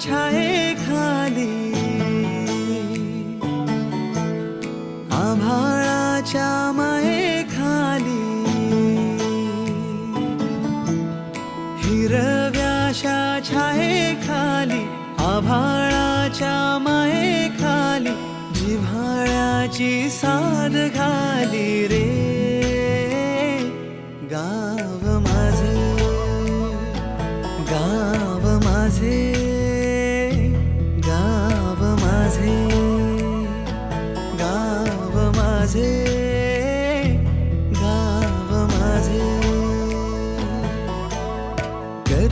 हिरव्याशा छाये खाली आभाळाच्या माये खाली हिरव्याशा छाये खाली आभाळाच्या माये खाली जिव्हाळ्याची साध घाली रे गाव माझे गाव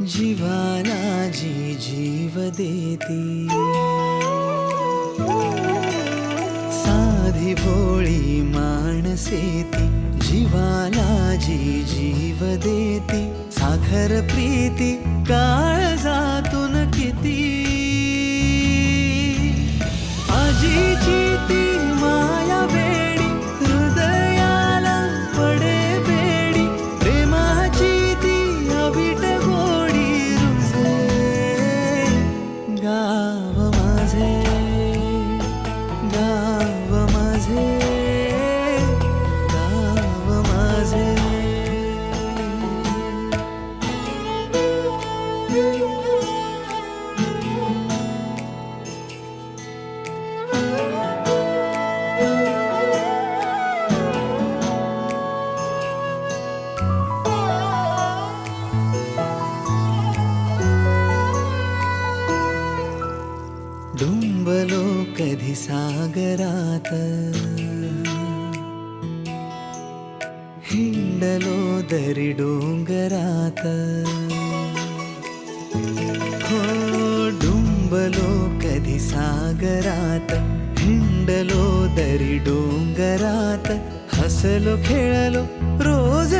जीवाला जी जीव देती. साधी भोळी माणसे ती जीवाला जी जीव देती. साखर प्रीती काळ डुंबलो कधी सागरात हिंडलो दरी डोंगरात हो डुंबलो कधी सागरात हिंडलो दरी डोंगरात हसलो खेळलो रोज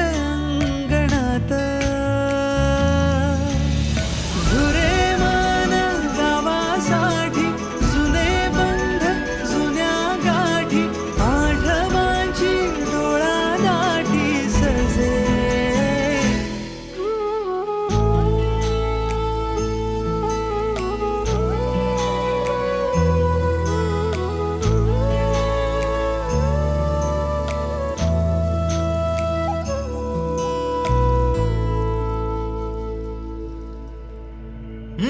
ए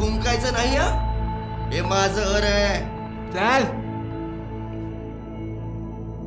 थुंकायचं नाही हा? हे माझं घर आहे. चाल.